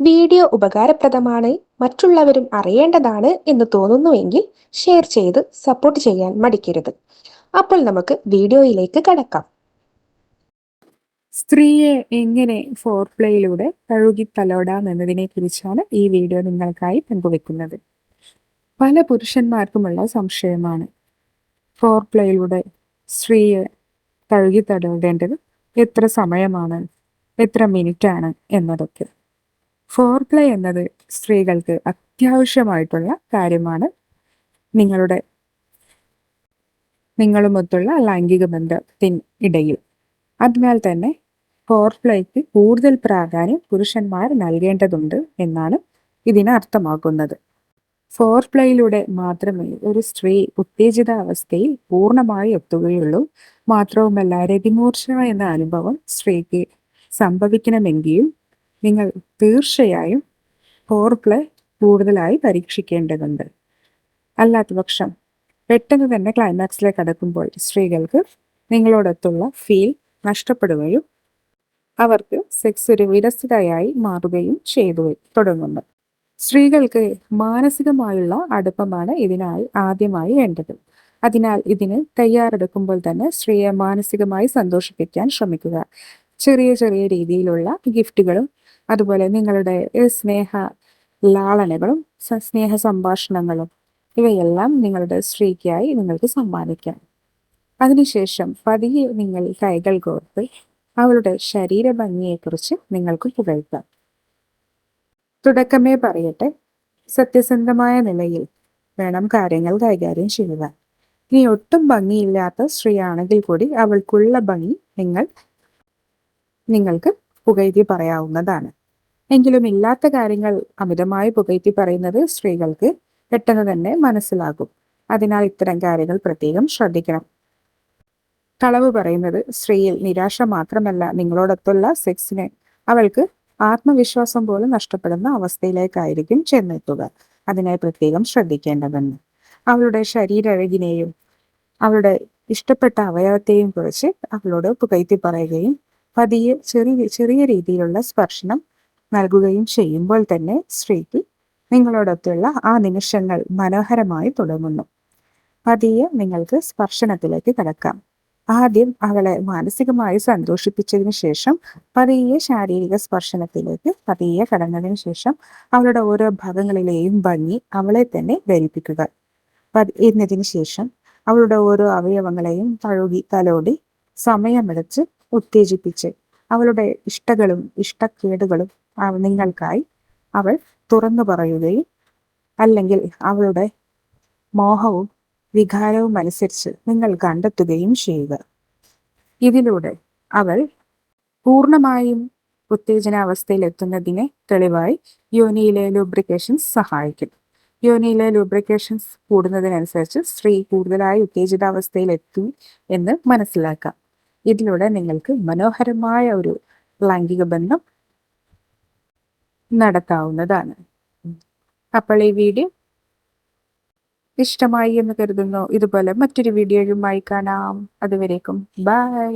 Video ഉപകാരപ്രദമാണ് മറ്റുള്ളവരും അറിയേണ്ടതാണ് എന്ന് തോന്നുന്നുവെങ്കിൽ ഷെയർ ചെയ്ത് സപ്പോർട്ട് ചെയ്യാൻ മടിക്കരുത്. അപ്പോൾ നമുക്ക് വീഡിയോയിലേക്ക് കടക്കാം. സ്ത്രീയെ എങ്ങനെ ഫോർ പ്ലേയിലൂടെ കഴുകി തലോടാം എന്നതിനെ കുറിച്ചാണ് ഈ വീഡിയോ നിങ്ങൾക്കായി പങ്കുവെക്കുന്നത്. പല പുരുഷന്മാർക്കുമുള്ള സംശയമാണ്. ഫോർ പ്ലേയിലൂടെ സ്ത്രീയെ കഴുകി തലോടേണ്ടത് എത്ര സമയമാണ് എത്ര മിനിറ്റാണ് എന്നതൊക്കെ. ഫോർ പ്ലേ എന്നത് സ്ത്രീകൾക്ക് അത്യാവശ്യമായിട്ടുള്ള കാര്യമാണ്. നിങ്ങളുടെ നിങ്ങളുമൊത്തുള്ള ലൈംഗിക ബന്ധത്തിന് ഇടയിൽ. അതിനാൽ തന്നെ ഫോർ പ്ലേക്ക് കൂടുതൽ പ്രാധാന്യം പുരുഷന്മാർ നൽകേണ്ടതുണ്ട് എന്നാണ് ഇതിനർത്ഥമാക്കുന്നത്. ഫോർ പ്ലേയിലൂടെ മാത്രമേ ഒരു സ്ത്രീ ഉത്തേജിത അവസ്ഥയിൽ പൂർണമായി എത്തുകയുള്ളൂ. മാത്രവുമല്ല രതിമൂർച്ച എന്ന അനുഭവം സ്ത്രീക്ക് സംഭവിക്കണമെങ്കിൽ നിങ്ങൾ തീർച്ചയായും ഫോർ പ്ലേ കൂടുതലായി പരീക്ഷിക്കേണ്ടതുണ്ട്. അല്ലാത്തപക്ഷം പെട്ടെന്ന് തന്നെ ക്ലൈമാക്സിലേക്ക് കടക്കുമ്പോൾ സ്ത്രീകൾക്ക് നിങ്ങളോടൊത്തുള്ള ഫീൽ നഷ്ടപ്പെടുകയും അവർക്ക് സെക്സ് ഒരു വിരസതയായി മാറുകയും ചെയ്തു തുടങ്ങുന്നു. സ്ത്രീകൾക്ക് മാനസികമായുള്ള അടുപ്പമാണ് ഇതിനായി ആദ്യമായി വേണ്ടത്. അതിനാൽ ഇതിന് തയ്യാറെടുക്കുമ്പോൾ തന്നെ സ്ത്രീയെ മാനസികമായി സന്തോഷിപ്പിക്കാൻ ശ്രമിക്കുക. ചെറിയ ചെറിയ രീതിയിലുള്ള ഗിഫ്റ്റുകളും അതുപോലെ നിങ്ങളുടെ സ്നേഹ ലാളനകളും സ്നേഹ സംഭാഷണങ്ങളും ഇവയെല്ലാം നിങ്ങളുടെ സ്ത്രീക്കായി നിങ്ങൾക്ക് സമ്മാനിക്കാം. അതിനുശേഷം പതിയെ നിങ്ങൾ കൈകൾ കോർത്ത് അവളുടെ ശരീരഭംഗിയെക്കുറിച്ച് നിങ്ങൾക്ക് പുകഴ്ത്താം. തുടക്കമേ പറയട്ടെ. സത്യസന്ധമായ നിലയിൽ വേണം കാര്യങ്ങൾ കൈകാര്യം ചെയ്യുക ഇനി ഒട്ടും ഭംഗിയില്ലാത്ത സ്ത്രീയാണെങ്കിൽ കൂടി അവൾക്കുള്ള ഭംഗി നിങ്ങൾ നിങ്ങൾക്ക് പുകഴ്ത്തി പറയാവുന്നതാണ്. എങ്കിലും ഇല്ലാത്ത കാര്യങ്ങൾ അമിതമായി പുകഴ്ത്തി പറയുന്നത് സ്ത്രീകൾക്ക് പെട്ടെന്ന് തന്നെ മനസ്സിലാകും. അതിനാൽ ഇത്തരം കാര്യങ്ങൾ പ്രത്യേകം ശ്രദ്ധിക്കണം. കളവ് പറയുന്നത് സ്ത്രീയിൽ നിരാശ മാത്രമല്ല നിങ്ങളോടൊത്തുള്ള സെക്സിനെ അവൾക്ക് ആത്മവിശ്വാസം പോലും നഷ്ടപ്പെടുന്ന അവസ്ഥയിലേക്കായിരിക്കും ചെന്നെത്തുക. അതിനായി പ്രത്യേകം ശ്രദ്ധിക്കേണ്ടതെന്ന് അവളുടെ ശരീരഴകിനെയും അവളുടെ ഇഷ്ടപ്പെട്ട അവയവത്തെയും കുറിച്ച് അവളോട് പുകഴ്ത്തി പറയുകയും പതിയെ ചെറിയ ചെറിയ രീതിയിലുള്ള സ്പർശനം നൽകുകയും ചെയ്യുമ്പോൾ തന്നെ സ്ത്രീക്ക് നിങ്ങളോടൊത്തുള്ള ആ നിമിഷങ്ങൾ മനോഹരമായി തുടങ്ങുന്നു. പതിയെ നിങ്ങൾക്ക് സ്പർശനത്തിലേക്ക് കടക്കാം. ആദ്യം അവളെ മാനസികമായി സന്തോഷിപ്പിച്ചതിന് ശേഷം പതിയെ ശാരീരിക സ്പർശനത്തിലേക്ക് പതിയെ കടന്നതിന് ശേഷം അവളുടെ ഓരോ ഭാഗങ്ങളിലെയും ഭംഗി അവളെ തന്നെ ധരിപ്പിക്കുക. എന്നതിന് ശേഷം അവളുടെ ഓരോ അവയവങ്ങളെയും തഴുകി തലോടി സമയമെടുത്ത് ഉത്തേജിപ്പിച്ച് അവളുടെ ഇഷ്ടകളും ഇഷ്ടക്കേടുകളും നിങ്ങൾക്കായി അവൾ തുറന്നു പറയുകയും അല്ലെങ്കിൽ അവളുടെ മോഹവും വികാരവും അനുസരിച്ച് നിങ്ങൾ കണ്ടെത്തുകയും ചെയ്യുക. ഇതിലൂടെ അവൾ പൂർണമായും ഉത്തേജനാവസ്ഥയിൽ എത്തുന്നതിനെ തെളിവായി യോനിയിലെ ലൂബ്രിക്കേഷൻസ് സഹായിക്കും. യോനിയിലെ ലൂബ്രിക്കേഷൻസ് കൂടുന്നതിനനുസരിച്ച് സ്ത്രീ കൂടുതലായി ഉത്തേജിതാവസ്ഥയിൽ എത്തി എന്ന് മനസ്സിലാക്കാം. ഇതിലൂടെ നിങ്ങൾക്ക് മനോഹരമായ ഒരു ലൈംഗിക ബന്ധം നടത്താവുന്നതാണ്. അപ്പോൾ ഈ വീഡിയോ ഇഷ്ടമായി എന്ന് കരുതുന്നു. ഇതുപോലെ മറ്റൊരു വീഡിയോയുമായി കാണാം. അതുവരേക്കും. ബൈ.